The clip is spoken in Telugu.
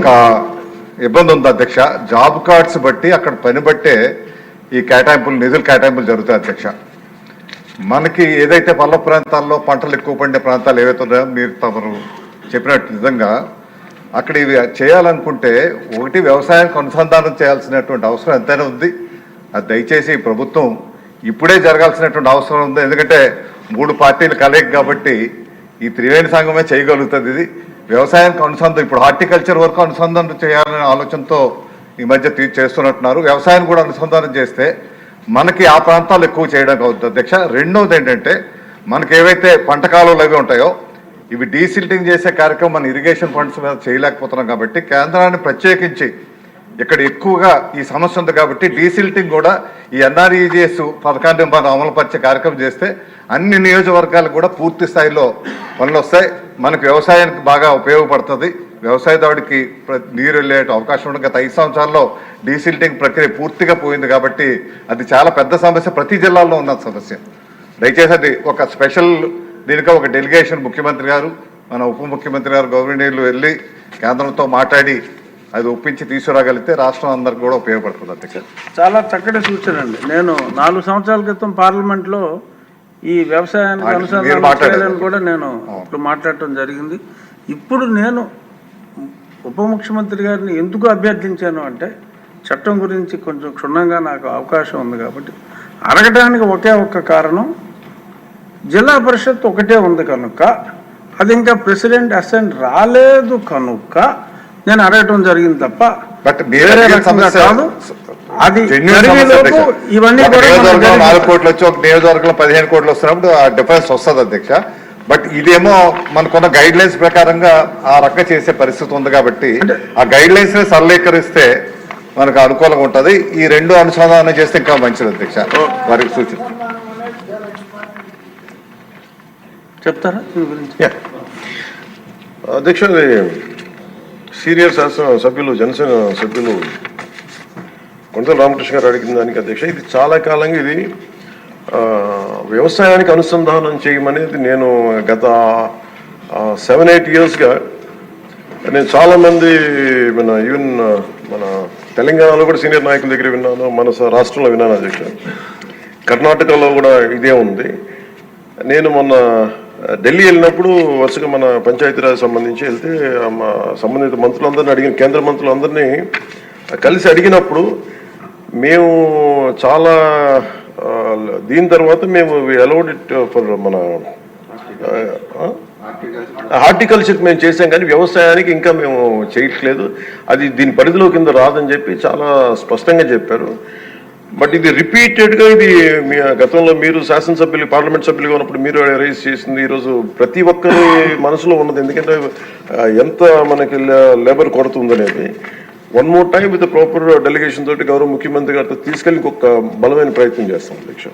ఒక ఇబ్బంది ఉంది అధ్యక్ష. జాబ్ కార్డ్స్ బట్టి అక్కడ పని బట్టే ఈ కేటాయింపులు నిధుల కేటాయింపులు జరుగుతాయి అధ్యక్ష. మనకి ఏదైతే పల్ల ప్రాంతాల్లో పంటలు ఎక్కువ పండే ప్రాంతాలు ఏవైతే ఉన్నాయో మీరు తమరు చెప్పినట్టు నిజంగా అక్కడ ఇవి చేయాలనుకుంటే ఒకటి వ్యవసాయానికి అనుసంధానం చేయాల్సినటువంటి అవసరం ఎంతైనా ఉంది. అది దయచేసి ప్రభుత్వం ఇప్పుడే జరగాల్సినటువంటి అవసరం ఉంది. ఎందుకంటే మూడు పార్టీలు కలయిక కాబట్టి ఈ త్రివేణి సంఘమే చేయగలుగుతుంది ఇది. వ్యవసాయానికి అనుసంధానం ఇప్పుడు హార్టికల్చర్ వరకు అనుసంధానం చేయాలనే ఆలోచనతో ఈ మధ్య తీ- చేస్తున్నట్టున్నారు. వ్యవసాయం కూడా అనుసంధానం చేస్తే మనకి ఆ ప్రాంతాలు ఎక్కువ చేయడానికి అవుతుంది అధ్యక్ష రెండవది ఏంటంటే మనకి ఏవైతే పంట కాలువలు అవి ఉంటాయో ఇవి డీసిల్టింగ్ చేసే కార్యక్రమం మన ఇరిగేషన్ ఫండ్స్ మీద చేయలేకపోతున్నాం కాబట్టి కేంద్రాన్ని ప్రత్యేకించి ఇక్కడ ఎక్కువగా ఈ సమస్య ఉంది కాబట్టి డీసిల్టింగ్ కూడా ఈ ఎన్ఆర్ఈజిఎస్ పథకాన్ని మనం అమలుపరిచే కార్యక్రమం చేస్తే అన్ని నియోజకవర్గాలు కూడా పూర్తి స్థాయిలో పనులు వస్తాయి. మనకు వ్యవసాయానికి బాగా ఉపయోగపడుతుంది. వ్యవసాయదారుడికి నీరు వెళ్ళే అవకాశం ఉండదు గత ఐదు సంవత్సరాల్లో డీసిల్టింగ్ ప్రక్రియ పూర్తిగా పోయింది కాబట్టి అది చాలా పెద్ద సమస్య. ప్రతి జిల్లాలో ఉన్న సమస్య. దయచేసి అది ఒక స్పెషల్ దీనికి ఒక డెలిగేషన్ ముఖ్యమంత్రి గారు మన ఉప ముఖ్యమంత్రి గారు గవర్నర్లు వెళ్ళి కేంద్రంతో మాట్లాడి అది ఒప్పించి తీసుకురాగలిగితే రాష్ట్రం అందరికి కూడా ఉపయోగపడుతుంది అధ్యక్ష చాలా చక్కటి సూచన అండి. నేను నాలుగు సంవత్సరాల క్రితం పార్లమెంట్లో ఈ వ్యవసాయానికి అనుసంధానం కూడా నేను ఇప్పుడు మాట్లాడటం జరిగింది. ఇప్పుడు నేను ఉప ముఖ్యమంత్రి గారిని ఎందుకు అభ్యర్థించాను అంటే చట్టం గురించి కొంచెం క్షుణ్ణంగా నాకు అవకాశం ఉంది కాబట్టి అడగడానికి ఒకే ఒక్క కారణం జిల్లా పరిషత్ ఒకటే ఉంది కనుక అది ఇంకా ప్రెసిడెంట్ అసెంట్ రాలేదు కనుక నేను అడగటం జరిగింది తప్ప బట్ మీరు వేరే అడిగిన రకంగా సమస్య కాదు. అది. ఇవన్నీ. నాలుగు కోట్లు వచ్చి ఒక నియోజకవర్గంలో పదిహేను కోట్లు వస్తున్నప్పుడు ఆ డిఫరెన్స్ వస్తుంది అధ్యక్ష. బట్ ఇదేమో మనకున్న గైడ్ లైన్స్ ప్రకారంగా ఆ రకంగా చేసే పరిస్థితి ఉంది కాబట్టి ఆ గైడ్ లైన్స్ని సరళీకరిస్తే మనకు అనుకూలంగా ఉంటది. ఈ రెండు అనుసంధానం చేస్తే ఇంకా మంచిది అధ్యక్ష. వారికి సూచన. చెప్తారా? అధ్యక్ష సీనియర్ శాసన సభ్యులు జనసేన సభ్యులు కొంత రామకృష్ణ గారు అడిగిన దానికి అధ్యక్ష ఇది చాలా కాలంగా ఇది వ్యవసాయానికి అనుసంధానం చేయమనేది నేను గత సెవెన్ ఎయిట్ ఇయర్స్గా నేను చాలామంది మన ఈవెన్ మన తెలంగాణలో కూడా సీనియర్ నాయకుల దగ్గర విన్నాను మన రాష్ట్రంలో విన్నాను అధ్యక్ష. కర్ణాటకలో కూడా ఇదే ఉంది. నేను మొన్న ఢిల్లీ వెళ్ళినప్పుడు వరుసగా మన పంచాయతీరాజ్ సంబంధించి వెళ్తే మా సంబంధిత మంత్రులందరినీ అడిగిన కేంద్ర మంత్రులందరినీ కలిసి అడిగినప్పుడు మేము చాలా దీని తర్వాత మేము అలౌడ్ ఇట్ ఫర్ మన హార్టికల్చర్ మేము చేసాం కానీ వ్యవసాయానికి ఇంకా మేము చేయట్లేదు. అది దీని పరిధిలో కింద రాదని చెప్పి చాలా స్పష్టంగా చెప్పారు. బట్ ఇది రిపీటెడ్గా ఇది మీ గతంలో మీరు శాసనసభ్యులు పార్లమెంట్ సభ్యులుగా ఉన్నప్పుడు మీరు రైజ్ చేసింది ఈరోజు ప్రతి ఒక్కరి మనసులో ఉన్నది. ఎందుకంటే ఎంత మనకి లేబర్ కొరత ఉందనేది. One more time with proper delegation తోటి గౌరవ ముఖ్యమంత్రి గారితో తీసుకెళ్ళి ఇంకొక బలమైన ప్రయత్నం చేస్తాం అధ్యక్ష.